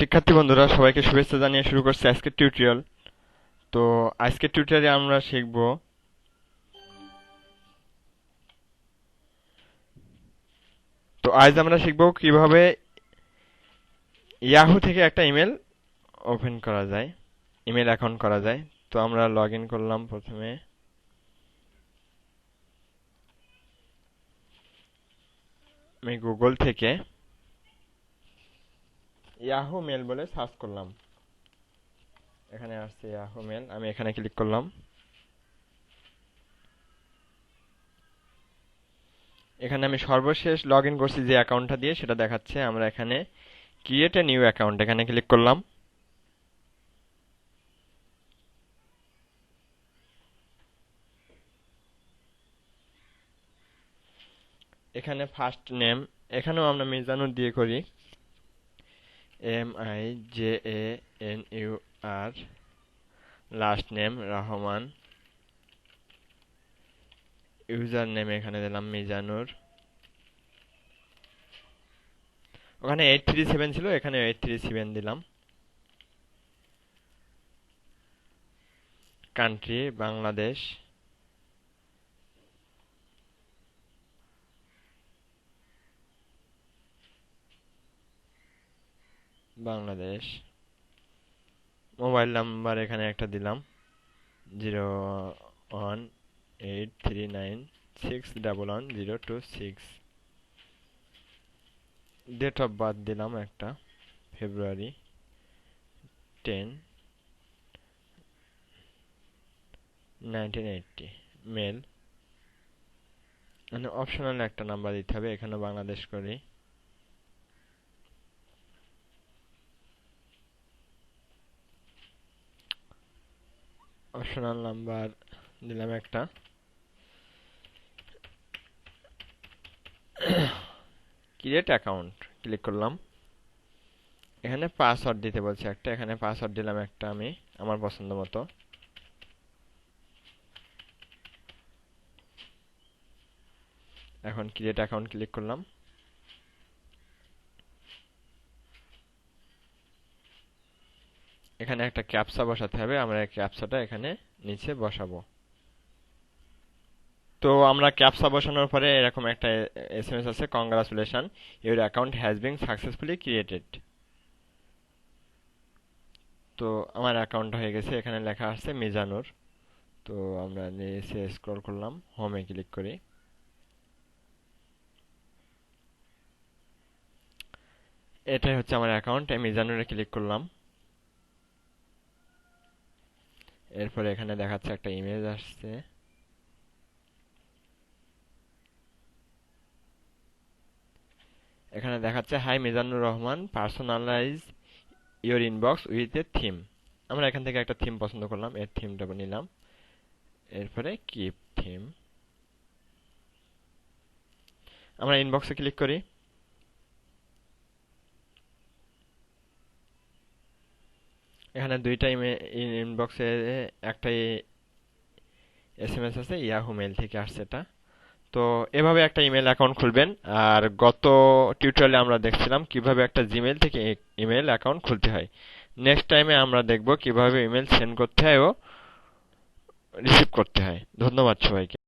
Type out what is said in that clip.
শিক্ষার্থী বন্ধুরা, সবাইকে শুভেচ্ছা জানিয়ে শুরু করছি আজকের টিউটোরিয়াল তো আজকের টিউটোরিয়ালে আমরা শিখব তো আজ আমরা শিখব কীভাবে ইয়াহু থেকে একটা ইমেল ওপেন করা যায় ইমেল অ্যাকাউন্ট করা যায়। তো আমরা লগ করলাম প্রথমে। আমি গুগল থেকে ইয়াহু মেল বলে সার্চ করলাম। এখানে আসছে ইয়াহু মেল আমি এখানে ক্লিক করলাম। এখানে আমি সর্বশেষ লগ ইন করছি যে অ্যাকাউন্টটা দিয়ে, সেটা দেখাচ্ছে। আমরা এখানে ক্রিয়েট এ নিউ অ্যাকাউন্ট এখানে ক্লিক করলাম। এখানে ফার্স্ট নেম এখানেও আমরা মিজানুর দিয়ে করি। M I J A N U R last name Rahman user name এখানে দিলাম মিজানুর। ওখানে এইট থ্রি সেভেন ছিল, এখানে এইট থ্রি সেভেন দিলাম। Country Bangladesh Bangladesh. Mobile number এখানে একটা দিলাম। Zero one eight three nine six double one zero two six. Date of birth দিলাম একটা February ten nineteen eighty male মানে অপশনাল একটা নাম্বার দিতে হবে, এখানে বাংলাদেশ করি। অপশনাল নাম্বার দিলাম একটা। ক্রিয়েট অ্যাকাউন্ট ক্লিক করলাম। এখানে পাসওয়ার্ড দিতে বলছে একটা, এখানে পাসওয়ার্ড দিলাম একটা আমি, আমার পছন্দ মতো। এখন ক্রিয়েট অ্যাকাউন্ট ক্লিক করলাম। এখানে একটা ক্যাপসা বসাতে হবে, আমরা ক্যাপসাটা এখানে নিচে বসাবো। তো আমরা ক্যাপসা বসানোর পরে এরকম একটা এস এম এস আছে congratulation your account has been successfully created তো আমার অ্যাকাউন্ট হয়ে গেছে, এখানে লেখা আছে মিজানুর। তো আমরা নিচে স্ক্রল করলাম হোমে ক্লিক করি। এটাই হচ্ছে আমার অ্যাকাউন্ট মিজানুরে ক্লিক করলাম। এরপরে এখানে দেখাচ্ছে একটা ইমেজ আসছে। এখানে দেখাচ্ছে hi Mizanur Rahman personalize your inbox with a theme আমরা এখান থেকে একটা থিম পছন্দ করলাম, এর থিমটা নিলাম। এরপরে কিপ থিম আমরা ইনবক্সে ক্লিক করি। এখানে দুইটা ইনবক্সে একটাই এস আছে ইয়াহু মেল থেকে আসছে এটা। তো এভাবে একটা ইমেল অ্যাকাউন্ট খুলবেন। আর গত টিউটোরিয়ালে আমরা দেখছিলাম কীভাবে একটা জিমেল থেকে ইমেল অ্যাকাউন্ট খুলতে হয়। নেক্সট টাইমে আমরা দেখব কীভাবে ইমেল সেন্ড করতে হয় ও রিসিভ করতে হয়। ধন্যবাদ সবাইকে।